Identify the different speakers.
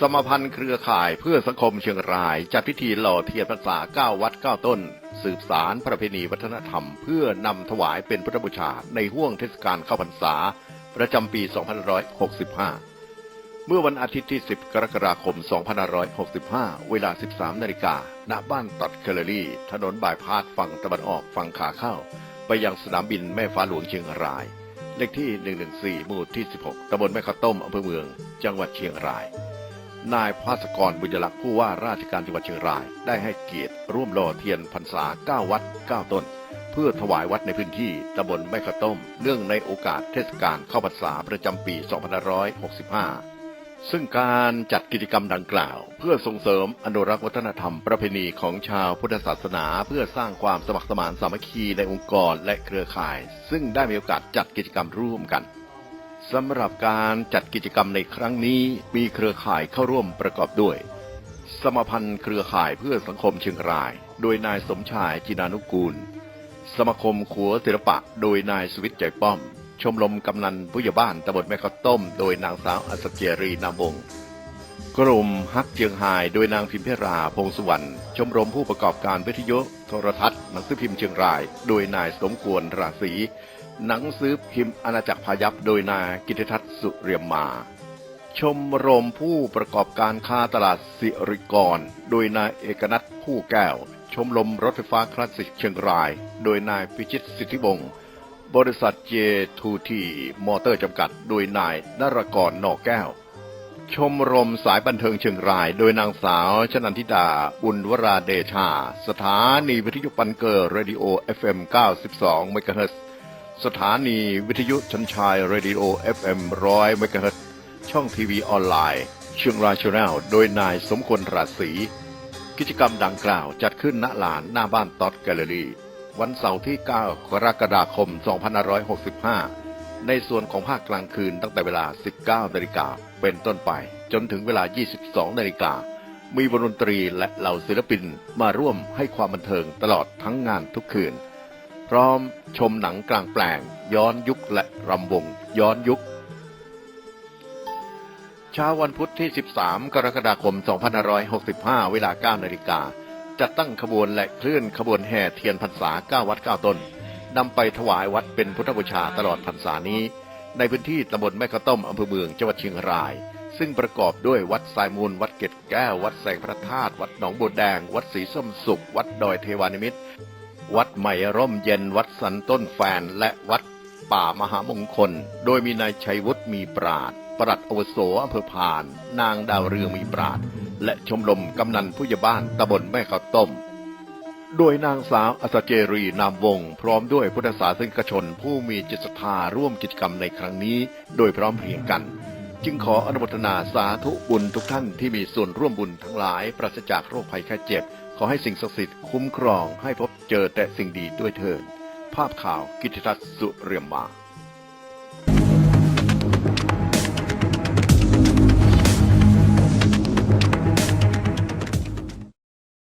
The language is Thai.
Speaker 1: สมพันธ์เครือข่ายเพื่อสังคมเชียงรายจัดพิธีหล่อเทียนพรรษาเก้าวัดเก้าต้น สืบสารประเพณีวัฒนธรรม เพื่อนำถวายเป็นพุทธบูชาในห่วงเทศกาลเข้าพรรษา ประจำปี 2565 เมื่อวันอาทิตย์ที่ 10 กรกฎาคม 2565 เวลา 13 นาฬิกาณบ้านตัดแคลอรี่ ถนนบายพาดฝั่งตะวันออกฝั่งขาเข้า ไปยังสนามบินแม่ฟ้าหลวงเชียงราย เลขที่ 114 หมู่ที่ 16ตำบลแม่ข้าต้มอำเภอเมือง จังหวัดเชียงราย นายภาสกรบุญลักษณ์ผู้ว่าราชการจังหวัดเชียงราย ได้ให้เกียรติร่วมหล่อเทียนพรรษา 9 วัด 9 ต้น เพื่อถวายวัดในพื้นที่ตำบลแม่ข้าต้ม เนื่องในโอกาสเทศกาลเข้าพรรษาประจำปี 2565 ซึ่งการจัดกิจกรรมดังกล่าว เพื่อส่งเสริมอนุรักษ์วัฒนธรรมประเพณีของชาวพุทธศาสนา เพื่อสร้างความสมัครสมานสามัคคีในองค์กรและเครือข่าย ซึ่งได้มีโอกาสจัดกิจกรรมร่วมกัน สำหรับการจัดกิจกรรมในครั้งนี้มีเครือข่ายเข้าร่วมประกอบด้วย สมพันธ์เครือข่ายเพื่อสังคมเชียงราย โดยนายสมชายจินานุกูล สมาคมขัวศิลปะ โดยนายสวิทย์ใจป้อม ชมรมกำนันผู้ใหญ่บ้านตำบลแม่ข้าวต้ม โดยนางสาวอัศเจรีนามวงกลุ่มฮักเจียงไฮโดยนางพิมเพราพงสุวรรณชมรมผู้ประกอบการวิทยุโทรทัศน์หนังสือพิมพ์เชียงราย โดยนายสมควรราศี หนังสือพิมพ์อาณาจักรพายัพโดยนายกิติทัศน์สุเรียมมา ชมรมผู้ประกอบการค้าตลาดสิริกร โดยนายเอกนัทผู้แก้ว ชมรมรถไฟฟ้าคลาสสิกเชียงราย โดยนายพิชิตสิทธิวงศ์บริษัทเจทูทีมอเตอร์จำกัด โดยนายนรกรนอกแก้ว ชมรมสายบันเทิงเชียงราย โดยนางสาวชนันทิดา บุญวราเดชา สถานีวิทยุปันเกอร์เรดิโอ FM 92เมกะเฮิร์ สถานีวิทยุชันชายเรดิโอ FM 100เมกะเฮิรตช่องทีวีออนไลน์ เชียงรายชาแนลโดยนายสมควรราศีกิจกรรมดังกล่าวจัดขึ้นณลานหน้าบ้านต๊อดแกลเลอรี่ วันเสาร์ที่ 9 กรกฎาคม 2565 ในส่วนของภาคกลางคืนตั้งแต่เวลา 19 นาฬิกาเป็นต้นไป จนถึงเวลา 22 นาฬิกามีวงดนตรีและเหล่าศิลปินมาร่วมให้ความบันเทิงตลอดทั้งงานทุกคืน พร้อมชมหนังกลางแปลง ย้อนยุคและรำวง ย้อนยุค เช้าวันพุธที่ 13 กรกฎาคม 2565 เวลา 9 นาฬิกาจัดตั้งขบวนและเคลื่อนขบวนแห่เทียนพรรษา 9 วัด 9 ต้นนำไปถวายวัดเป็นพุทธบูชาตลอดพรรษานี้ ในพื้นที่ตำบลแม่ข้าต้มอำเภอเมืองจังหวัดเชียงราย ซึ่งประกอบด้วยวัดสายมูล วัดเกตแก้ว วัดแสงพระธาตุวัดหนองบัวแดง วัดศรีส้มสุข วัดดอยเทวานิมิตร วัดใหม่ร่มเย็นวัดสันต้นแฟนและวัดป่ามหามงคล โดยมีนายชัยวุฒิมีปราดปลัดอวุโสอำเภอพาน นางดาวเรืองมีปราดและชมรมกำนันผู้ใหญ่บ้านตำบลแม่ข้าวต้ม โดยนางสาวอัศเจรีนามวงศ์พร้อมด้วยพุทธศาสนิกชนผู้มีจิตศรัทธาร่วมกิจกรรมในครั้งนี้ โดยพร้อมเพรียงกัน จึงขออนุโมทนาสาธุบุญทุกท่านที่มีส่วนร่วมบุญทั้งหลายปราศจากโรคภัยแค่เจ็บ ขอให้สิ่งศักดิ์สิทธิ์คุ้มครองให้พบเจอแต่สิ่งดีด้วยเถิดภาพข่าวกิตติทัศน์สุเรียมมา